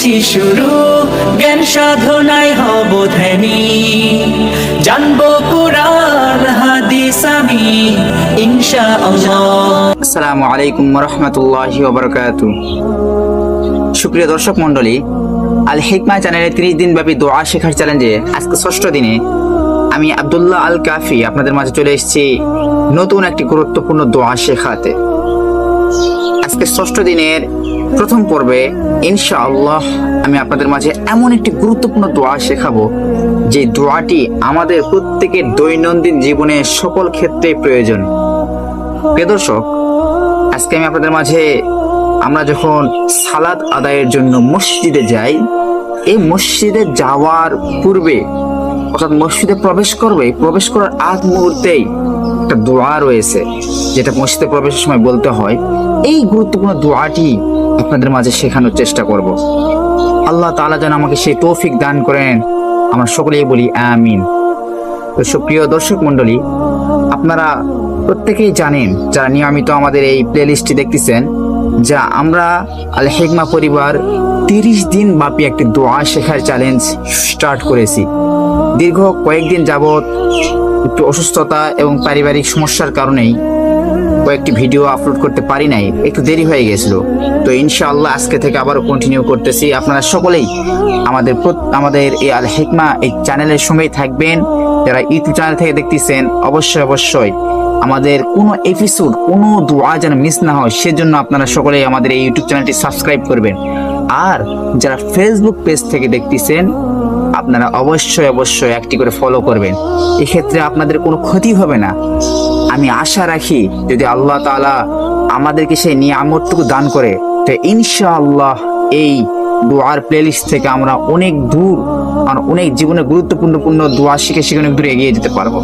করছি শুরু। জ্ঞান সাধনায় হব ধ্যানী। জানব কুরআন, হাদিস আমি ইনশা আল্লাহ আসসালামু আলাইকুম রহমতুল্লাহ ওবরকাত। সুপ্রিয় দর্শক মন্ডলী আল হিকমা চ্যানেলে তিরিশ দিন ব্যাপী দোয়া শেখার চ্যালেঞ্জে আজকে ষষ্ঠ দিনে আমি আব্দুল্লাহ আল কাফি আপনাদের মাঝে চলে এসেছি নতুন একটি গুরুত্বপূর্ণ দোয়া শেখাতে। আজকে ষষ্ঠ দিনের প্রথম পর্বে ইনশাআল্লাহ আমি আপনাদের মাঝে এমন একটি গুরুত্বপূর্ণ দোয়া শেখাবো, যে দোয়াটি আমাদের প্রত্যেকের দৈনন্দিন জীবনে সকল ক্ষেত্রে প্রয়োজন। প্রিয় দর্শক, আজকে আমি আপনাদের মাঝে আমরা যখন সালাদ আদায়ের জন্য মসজিদে যাই, এই মসজিদে যাওয়ার পূর্বে, অর্থাৎ মসজিদে প্রবেশ করবে, প্রবেশ করার আগ মুহূর্তেই একটা দোয়া রয়েছে, যেটা মসজিদে প্রবেশের সময় বলতে হয়। এই গুরুত্বপূর্ণ দোয়াটি আপনাদের মাঝে শেখানোর চেষ্টা করব। আল্লাহ তাআলা যেন আমাকে সেই তৌফিক দান করেন। আমরা সকলেই বলি আমিন। তো সুপ্রিয় দর্শক মন্ডলী আপনারা প্রত্যেকেই জানেন, যারা নিয়মিত আমাদের এই প্লেলিস্টটি দেখতেছেন, যা আমরা আল হেকমা পরিবার তিরিশ দিন ব্যাপী একটি দোয়া শেখার চ্যালেঞ্জ স্টার্ট করেছি। দীর্ঘ কয়েকদিন যাবৎ একটু অসুস্থতা এবং পারিবারিক সমস্যার কারণেই কয়েকটি ভিডিও আপলোড করতে পারি নাই, একটু দেরি হয়ে গেছিল। তো ইনশাআল্লাহ আজকে থেকে আবারও কন্টিনিউ করতেছি। আপনারা সকলেই আমাদের আমাদের এই আল হিকমা এই চ্যানেলের সঙ্গেই থাকবেন। যারা ইউটিউব চ্যানেল থেকে দেখতেছেন, অবশ্যই অবশ্যই আমাদের কোনো এপিসোড কোনো দোয়া যেন মিস না হয়, সেজন্য আপনারা সকলেই আমাদের এই ইউটিউব চ্যানেলটি সাবস্ক্রাইব করবেন। আর যারা ফেসবুক পেজ থেকে দেখতেছেন, আপনারা অবশ্যই অবশ্যই একটি করে ফলো করবেন। এক্ষেত্রে আপনাদের কোনো ক্ষতি হবে না। আমি আশা রাখি যদি আল্লাহ তাআলা আমাদেরকে সেই নিয়ামতটুকু দান করে, তো ইনশাআল্লাহ এই দোয়ার প্লেলিস্ট থেকে আমরা অনেক দূর, আর অনেক জীবনে গুরুত্বপূর্ণপূর্ণ দোয়া শিখে শিখে অনেক দূর এগিয়ে যেতে পারব।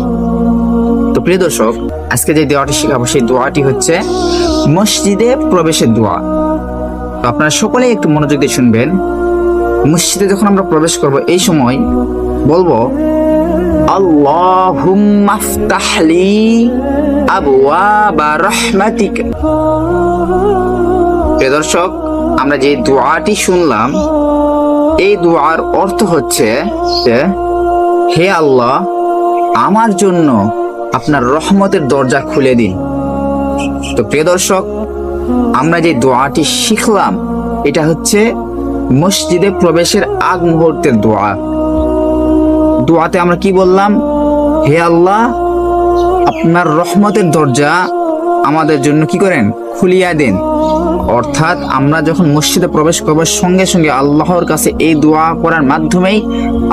তো প্রিয় দর্শক, আজকে যে দোয়াটি শেখাবো, সেই দোয়াটি হচ্ছে মসজিদে প্রবেশের দোয়া। তো আপনারা সকলেই একটু মনোযোগ দিয়ে শুনবেন। মসজিদে যখন আমরা প্রবেশ করব, এই সময় বলব আল্লাহুম্মা আফতাহ লি আবওয়াবা রাহমাতিক। প্রিয় দর্শক, আমরা যে দোয়াটি শুনলাম, এই দোয়ার অর্থ হচ্ছে হে আল্লাহ, আমার জন্য আপনার রহমতের দরজা খুলে দিন। তো প্রিয় দর্শক, আমরা যে দোয়াটি শিখলাম, এটা হচ্ছে মসজিদে প্রবেশের আগ মুহূর্তের দোয়া। দোয়াতে আমরা কি বললাম? হে আল্লাহ, আপনার রহমতের দরজা আমাদের জন্য কি করেন? খুলিয়া দেন। অর্থাৎ আমরা যখন মসজিদে প্রবেশ করবার সঙ্গে সঙ্গে আল্লাহর কাছে এই দোয়া করার মাধ্যমেই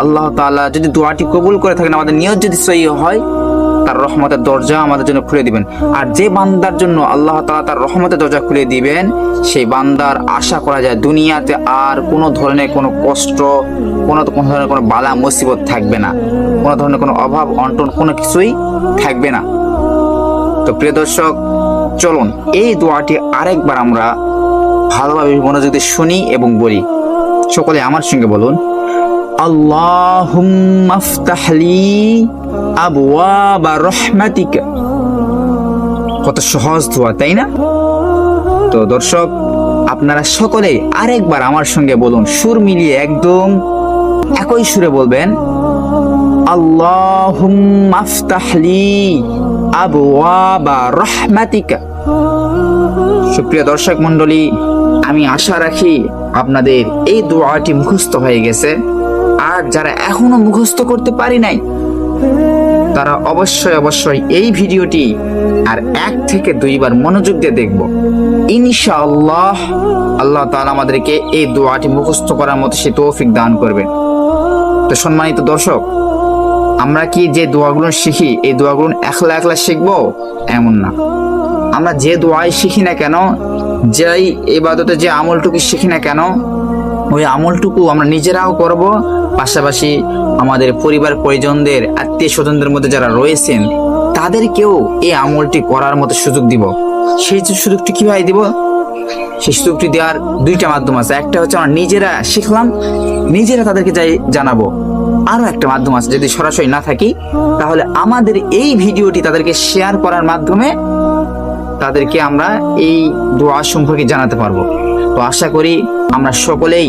আল্লাহ তালা যদি দোয়াটি কবুল করে থাকেন, আমাদের নিয়ত যদি সহি হয় তার রহমতের দরজা আমাদের জন্য খুলে দিবেন। আর যে বান্দার জন্য আল্লাহ তালা তার রহমতের দরজা খুলে দিবেন, সেই বান্দার আশা করা যায় দুনিয়াতে আর কোনো ধরনের কোনো কষ্ট, কোনো কোনো ধরনের কোনো বালা মুসিবত থাকবে না। কোনো ধরনের কোনো অভাব, অন্টন কোনো কিছুই থাকবে না। তো প্রিয় দর্শক, চলুন এই দোয়াটি আরেকবার আমরা ভালোভাবে মনোযোগ দিয়ে শুনি এবং বলি। সকলে আমার সঙ্গে বলুন কত সহজ দোয়া, তাই না? তো দর্শক, আপনারা সকলে আরেকবার আমার সঙ্গে বলুন, সুর মিলিয়ে একদম একই সুরে বলবেন, আল্লাহুম্মা সুপ্রিয় দর্শক মণ্ডলী, আমি আশা রাখি আপনাদের এই দোয়াটি মুখস্থ হয়ে গেছে। আর যারা এখনও মুখস্থ করতে পারি নাই, তারা অবশ্যই অবশ্যই এই ভিডিওটি আর এক থেকে দুইবার মনোযোগ দিয়ে দেখব। ইনশাআল্লাহ আল্লাহ তাআলা আমাদেরকে এই দোয়াটি মুখস্থ করার মতো সে তৌফিক দান করবেন। তো সম্মানিত দর্শক, আমরা কি যে দোয়াগুলো শিখি, এই দোয়াগুলো একলা একলা শিখব? এমন না। আমরা যে দোয়াই শিখি না কেন, যেই এবাদতে যে আমলটুকু শিখি না কেন, ওই আমলটুকু আমরা নিজেরাও করব পাশাপাশি আমাদের পরিবার পরিজনদের, আত্মীয় স্বজনদের মধ্যে যারা রয়েছেন, তাদেরকেও এই আমলটি করার মতো সুযোগ দিব। সেই সুযোগটি কীভাবে দিব? সেই সুযোগটি দেওয়ার দুইটা মাধ্যম আছে। একটা হচ্ছে আমরা নিজেরা শিখলাম, নিজেরা তাদেরকে যাই জানাব। আরও একটা মাধ্যম আছে, যদি সরাসরি না থাকি, তাহলে আমাদের এই ভিডিওটি তাদেরকে শেয়ার করার মাধ্যমে তাদেরকে আমরা এই দোয়া সম্পর্কে জানাতে পারব। তো আশা করি আমরা সকলেই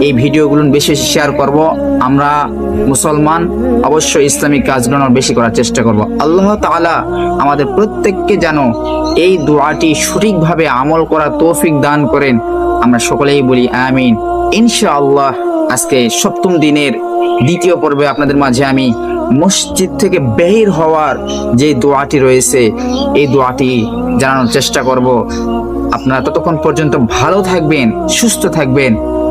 এই ভিডিওগুলো বেশি বেশি শেয়ার করব। আমরা মুসলমান, অবশ্যই ইসলামিক কাজগুলো বেশি করার চেষ্টা করব। আল্লাহ তাআলা আমাদের প্রত্যেককে যেন এই দোয়াটি সঠিকভাবে আমল করার তৌফিক দান করেন। আমরা সকলেই বলি আমিন। ইনশাআল্লাহ আজকে সপ্তম দিনের দ্বিতীয় পর্বে আপনাদের মাঝে আমি মসজিদ থেকে বের হওয়ার যে দোয়াটি রয়েছে, এই দোয়াটি জানানোর চেষ্টা করব। আপনারা ততক্ষণ পর্যন্ত ভালো থাকবেন, সুস্থ থাকবেন।